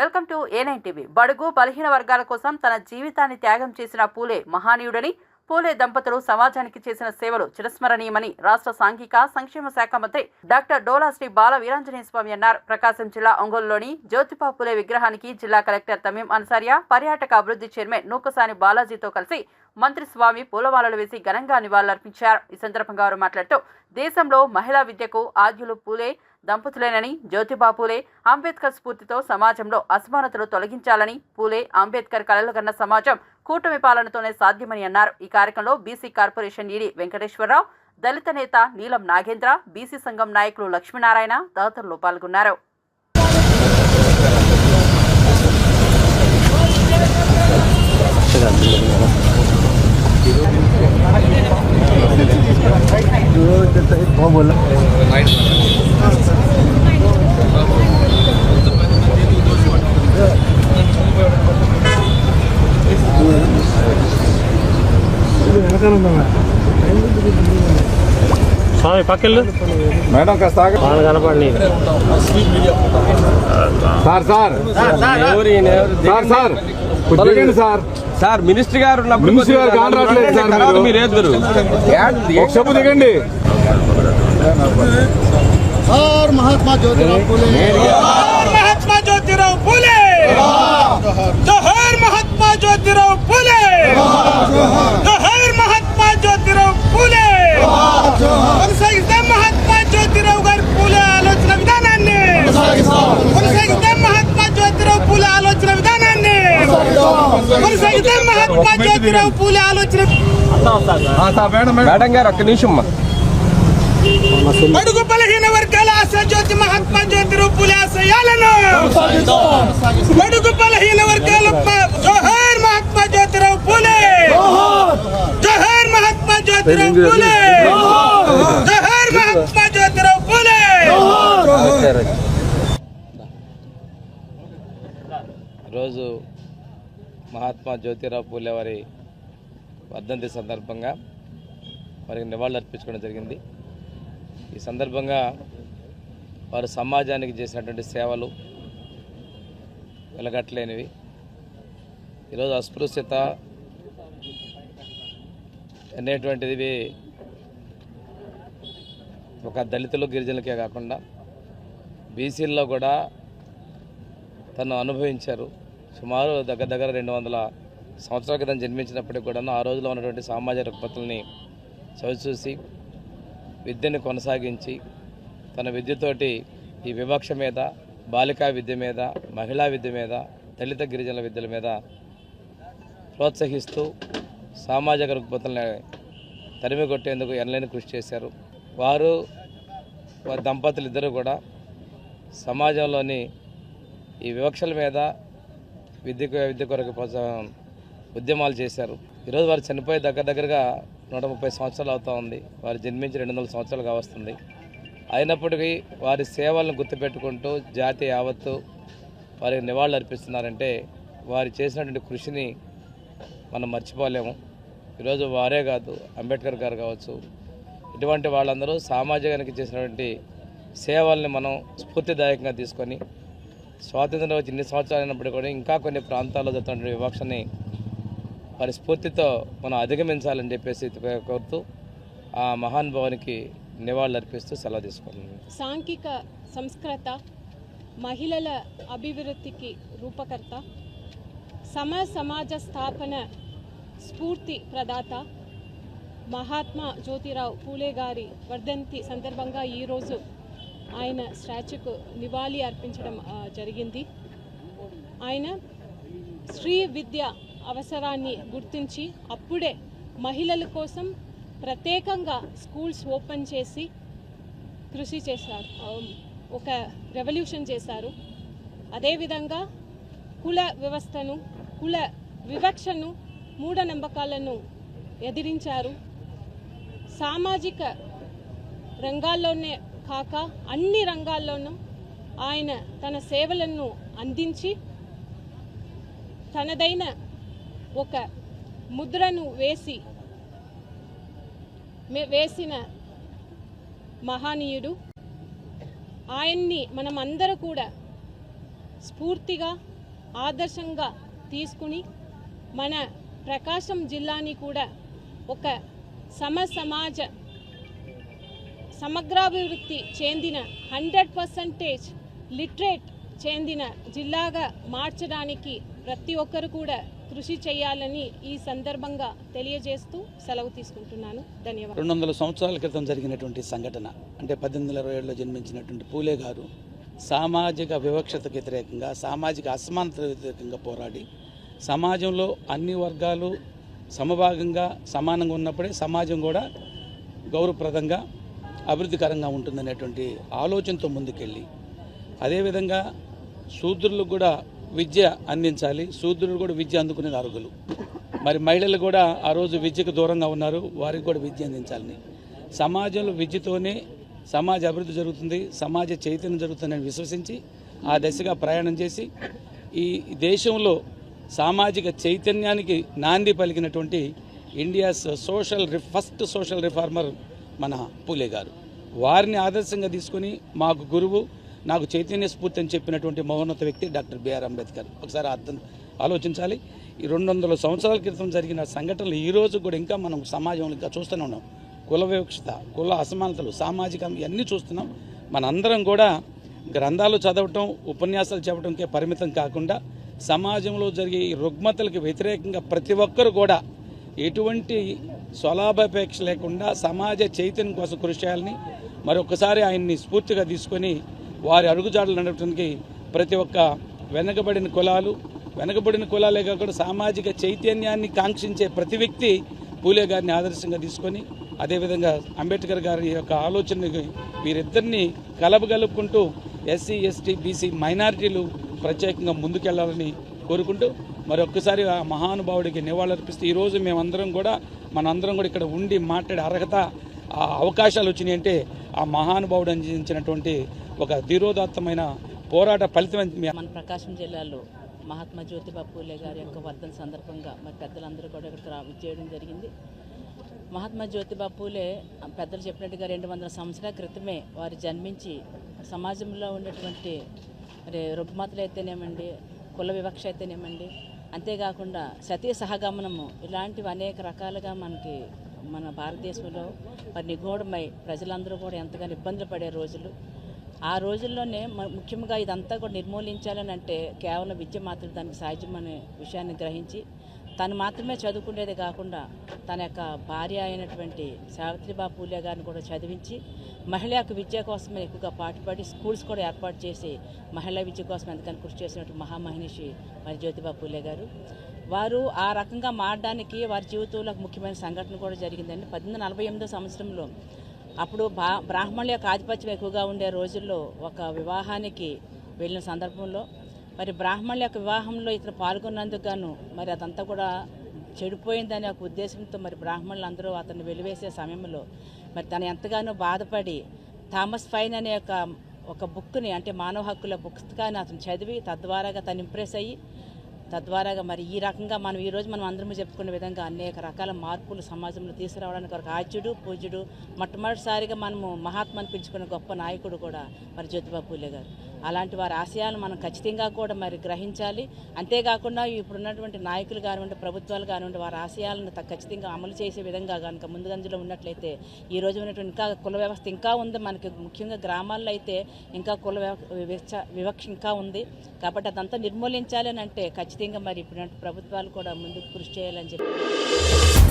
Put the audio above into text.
Welcome to A nine TV. బడుగు బలహీన వర్గాల కోసం తన జీవితాన్ని త్యాగం చేసిన పూలే మహానీయుడని పూలే దంపతులు సమాజానికి చేసిన సేవలు చిరస్మరణీయమని రాష్ట్ర సాంఘిక సంక్షేమ శాఖ మంత్రి డాక్టర్ డోలా శ్రీ బాల వీరాంజనేయ స్వామి అన్నారు. ప్రకాశం జిల్లా ఒంగోలులోని జ్యోతిబా పూలే విగ్రహానికి జిల్లా కలెక్టర్ తమీం అన్సారియా పర్యాటక అభివృద్ధి చైర్మన్ నూకసాని బాలాజీతో కలిసి మంత్రి స్వామి పూలమాలలు వేసి ఘనంగా నివాళులర్పించారు. ఈ సందర్భంగా వారు మాట్లాడుతూ దేశంలో మహిళా విద్యకు ఆద్యులు పూలే దంపతులేనని జ్యోతిబా పూలే అంబేద్కర్ స్ఫూర్తితో సమాజంలో అసమానతలు తొలగించాలని పూలే అంబేద్కర్ కలలు కన్న సమాజం కూటమి పాలనతోనే సాధ్యమని అన్నారు. ఈ కార్యక్రమంలో బీసీ కార్పొరేషన్ ఈడీ వెంకటేశ్వరరావు దళిత నేత నీలం నాగేంద్ర బీసీ సంఘం నాయకులు లక్ష్మీనారాయణ తదితరులు పాల్గొన్నారు. స్వామి మేడం కాస్త వాళ్ళు కనపడి sir sir. Sir sir. Sir sir. Minister గారు మినిస్టర్ గారు మీరు. చెప్పు దిగండి. మహాత్మా జ్యోతిరావు మేడం గారు ఒక్క నిమిషం. అడుగు బలహీన వర్గాల ఆశ జ్యోతి మహాత్మా జ్యోతిరావు పూలే ఆశయాలను. అడుగు బలహీన వర్గాల జోహర్ మహాత్మా జ్యోతిరావు పూలే జోహర్ మహాత్మా జ్యోతిరావు పూలే జోహర్. మహాత్మా జ్యోతిరావు పూలే ఈరోజు మహాత్మా జ్యోతిరావు పూలే వారి వర్ధంతి సందర్భంగా వారికి నివాళులు అర్పించుకోవడం జరిగింది. ఈ సందర్భంగా వారు సమాజానికి చేసినటువంటి సేవలు వెలగట్లేనివి. ఈరోజు అస్పృశ్యత అనేటువంటిది ఒక దళితులు గిరిజనులకే కాకుండా బీసీల్లో కూడా తను అనుభవించారు. సుమారు దగ్గర దగ్గర రెండు వందల సంవత్సరాల క్రితం జన్మించినప్పటికి కూడాను ఆ రోజులో ఉన్నటువంటి సామాజిక రుగ్మతుల్ని చవిచూసి విద్యను కొనసాగించి తన విద్యతోటి ఈ వివక్ష మీద బాలికా విద్య మీద మహిళా విద్య మీద దళిత గిరిజనుల విద్యల మీద ప్రోత్సహిస్తూ సామాజిక రుగ్మతుల్ని తరిమి కొట్టేందుకు ఎనలేని కృషి చేశారు. వారు దంపతులు ఇద్దరు కూడా సమాజంలోని ఈ వివక్షల మీద విద్యకు విద్య కొరకు ఉద్యమాలు చేశారు. ఈరోజు వారు చనిపోయి దగ్గర దగ్గరగా నూట ముప్పై సంవత్సరాలు అవుతా ఉంది. వారు జన్మించి రెండు వందల సంవత్సరాలు కావస్తుంది. అయినప్పటికీ వారి సేవలను గుర్తుపెట్టుకుంటూ జాతి యావత్తు వారికి నివాళులు అర్పిస్తున్నారంటే వారు చేసినటువంటి కృషిని మనం మర్చిపోలేము. ఈరోజు వారే కాదు అంబేద్కర్ గారు కావచ్చు ఇటువంటి వాళ్ళందరూ సామాజికానికి చేసినటువంటి సేవల్ని మనం స్ఫూర్తిదాయకంగా తీసుకొని స్వాతంత్రం వచ్చి ఇన్ని సంవత్సరాలు అయినప్పటికీ కూడా ఇంకా కొన్ని ప్రాంతాల్లో జరుగుతున్న వివక్షని వారి స్ఫూర్తితో మనం అధిగమించాలని చెప్పేసి కోరుతూ ఆ మహానుభావానికి నివాళులు అర్పిస్తూ సెలవు తీసుకుంటున్నాను. సాంఘిక సంస్కృత మహిళల అభివృద్ధికి రూపకర్త సమ సమాజ స్థాపన స్ఫూర్తి ప్రదాత మహాత్మా జ్యోతిరావు పూలే గారి వర్ధంతి సందర్భంగా ఈరోజు ఆయన స్టాచ్యూకు నివాళి అర్పించడం జరిగింది. ఆయన స్త్రీ విద్య అవసరాన్ని గుర్తించి అప్పుడే మహిళల కోసం ప్రత్యేకంగా స్కూల్స్ ఓపెన్ చేసి కృషి చేశారు. ఒక రెవల్యూషన్ చేశారు. అదేవిధంగా కుల వ్యవస్థను కుల వివక్షను మూఢనమ్మకాలను ఎదిరించారు. సామాజిక రంగాల్లోనే కాక అన్ని రంగాల్లోనూ ఆయన తన సేవలను అందించి తనదైన ఒక ముద్రను వేసి వేసిన మహనీయుడు. ఆయన్ని మనం అందరూ కూడా స్ఫూర్తిగా ఆదర్శంగా తీసుకుని మన ప్రకాశం జిల్లాని కూడా ఒక సమ సమాజ సమగ్రాభివృద్ధి చెందిన హండ్రెడ్ పర్సంటేజ్ లిటరేట్ చెందిన జిల్లాగా మార్చడానికి ప్రతి ఒక్కరు కూడా కృషి చేయాలని ఈ సందర్భంగా తెలియజేస్తూ సెలవు తీసుకుంటున్నాను. ధన్యవాదాలు. రెండు వందల సంవత్సరాల క్రితం జరిగినటువంటి సంఘటన అంటే పద్దెనిమిది వందల ఇరవై ఏడులో జన్మించినటువంటి పూలే గారు సామాజిక వివక్షతకు వ్యతిరేకంగా సామాజిక అసమానత వ్యతిరేకంగా పోరాడి సమాజంలో అన్ని వర్గాలు సమభాగంగా సమానంగా ఉన్నప్పుడే సమాజం కూడా గౌరవప్రదంగా అభివృద్ధికరంగా ఉంటుందనేటువంటి ఆలోచనతో ముందుకెళ్ళి అదేవిధంగా శూద్రులకు కూడా విద్య అందించాలి శూద్రులు కూడా విద్య అందుకునే అర్హులు. మరి మహిళలు కూడా ఆ రోజు విద్యకు దూరంగా ఉన్నారు వారికి కూడా విద్య అందించాలని. సమాజంలో విద్యతోనే సమాజ అభివృద్ధి జరుగుతుంది సమాజ చైతన్యం జరుగుతుందని విశ్వసించి ఆ దశగా ప్రయాణం చేసి ఈ దేశంలో సామాజిక చైతన్యానికి నాంది పలికినటువంటి India's social re- first social reformer మన పూలే గారు. వారిని ఆదర్శంగా తీసుకొని మాకు గురువు నాకు చైతన్య స్ఫూర్తి అని చెప్పినటువంటి మహోన్నత వ్యక్తి డాక్టర్ బిఆర్ అంబేద్కర్. ఒకసారి అర్థం ఆలోచించాలి. ఈ రెండు వందల సంవత్సరాల క్రితం జరిగిన సంఘటనలు ఈరోజు కూడా ఇంకా మనం సమాజంలో ఇంకా చూస్తూనే ఉన్నాం. కుల వివక్షత కుల అసమానతలు సామాజిక ఇవన్నీ చూస్తున్నాం. మనందరం కూడా గ్రంథాలు చదవటం ఉపన్యాసాలు చెప్పడంకే పరిమితం కాకుండా సమాజంలో జరిగే ఈ రుగ్మతలకు వ్యతిరేకంగా ప్రతి ఒక్కరు కూడా ఎటువంటి స్వలాభాపేక్ష లేకుండా సమాజ చైతన్యం కోసం కృషి చేయాలని మరొకసారి ఆయన్ని స్ఫూర్తిగా తీసుకొని వారి అడుగుజాడలు నడపడానికి ప్రతి ఒక్క వెనకబడిన కులాలు వెనకబడిన కులాలే కాకుండా సామాజిక చైతన్యాన్ని కాంక్షించే ప్రతి వ్యక్తి పూలే గారిని ఆదర్శంగా తీసుకొని అదేవిధంగా అంబేద్కర్ గారి యొక్క ఆలోచనని వీరిద్దరిని కలపగలుపుకుంటూ ఎస్సీ ఎస్టీ బీసీ మైనారిటీలు ప్రత్యేకంగా ముందుకెళ్ళాలని కోరుకుంటూ మరొక్కసారి ఆ మహానుభావుడికి నివాళులర్పిస్తూ ఈరోజు మేమందరం కూడా మనందరం కూడా ఇక్కడ ఉండి మాట్లాడే అర్హత ఆ అవకాశాలు వచ్చినాయి అంటే ఆ మహానుభావుడు అందించినటువంటి ఒక ధీరోదాత్తమైన పోరాట ఫలితం మన ప్రకాశం జిల్లాలో మహాత్మా జ్యోతిబా పూలే గారి యొక్క వర్ధన సందర్భంగా మరి పెద్దలందరూ కూడా ఇక్కడ రా చేయడం జరిగింది. మహాత్మా జ్యోతిబా పూలే పెద్దలు చెప్పినట్టుగా రెండు వందల సంవత్సరాల క్రితమే వారు జన్మించి సమాజంలో ఉన్నటువంటి మరి రుగ్మతలు అయితేనేమండి కుల వివక్ష అయితేనేమండి అంతేకాకుండా సతీ సహగమనము ఇలాంటివి అనేక రకాలుగా మనకి మన భారతదేశంలో మరి నిగూఢమై ప్రజలందరూ కూడా ఎంతగానో ఇబ్బందులు పడే రోజులు. ఆ రోజుల్లోనే మ- ముఖ్యంగా ఇదంతా కూడా నిర్మూలించాలని అంటే కేవలం విద్య మాత్రం దానికి సాధ్యమనే విషయాన్ని గ్రహించి తను మాత్రమే చదువుకునేది కాకుండా తన యొక్క భార్య అయినటువంటి సావిత్రిబా పూలే గారిని కూడా చదివించి మహిళ యొక్క విద్య కోసమే ఎక్కువగా పాటుపడి స్కూల్స్ కూడా ఏర్పాటు చేసి మహిళా విద్య కోసం ఎంతకని కృషి చేసినట్టు మహామహిషి మరి జ్యోతిబా పూలే గారు. వారు ఆ రకంగా మారడానికి వారి జీవితంలో ముఖ్యమైన సంఘటన కూడా జరిగిందండి. పద్దెనిమిది నలభై ఎనిమిదో సంవత్సరంలో అప్పుడు బా బ్రాహ్మణుల యొక్క ఆధిపత్యం ఎక్కువగా ఉండే రోజుల్లో ఒక వివాహానికి వెళ్ళిన సందర్భంలో మరి బ్రాహ్మణుల యొక్క వివాహంలో ఇతను పాల్గొన్నందుకు గాను మరి అదంతా కూడా చెడిపోయిందనే ఒక ఉద్దేశంతో మరి బ్రాహ్మణులు అందరూ అతన్ని వెలివేసే సమయంలో మరి తను ఎంతగానో బాధపడి థామస్ ఫైన్ అనే ఒక ఒక బుక్ని అంటే మానవ హక్కుల పుస్తకాన్ని అతను చదివి తద్వారాగా తను ఇంప్రెస్ అయ్యి తద్వారాగా మరి ఈ రకంగా మనం ఈరోజు మనం అందరం చెప్పుకునే విధంగా అనేక రకాల మార్పులు సమాజంలో తీసుకురావడానికి ఒక ఆద్యుడు పూజ్యుడు మొట్టమొదటిసారిగా మనము మహాత్మాని పిలుచుకున్న గొప్ప నాయకుడు కూడా మరి జ్యోతిబా పూలే గారు. అలాంటి వారి ఆశయాలను మనం ఖచ్చితంగా కూడా మరి గ్రహించాలి. అంతేకాకుండా ఇప్పుడున్నటువంటి నాయకులు కానివ్వండి ప్రభుత్వాలు కానివ్వండి వారి ఆశయాలను త- ఖచ్చితంగా అమలు చేసే విధంగా కనుక ముందుగంజలో ఉన్నట్లయితే ఈ రోజు ఉన్నటువంటి ఇంకా కుల వ్యవస్థ ఇంకా ఉంది. మనకి ముఖ్యంగా గ్రామాల్లో అయితే ఇంకా కుల వ్యవ- వివక్ష వివక్ష ఇంకా ఉంది. కాబట్టి అదంతా నిర్మూలించాలి అని అంటే ఖచ్చితంగా మరి ఇప్పుడు ప్రభుత్వాలు కూడా ముందుకు కృషి చేయాలని చెప్పి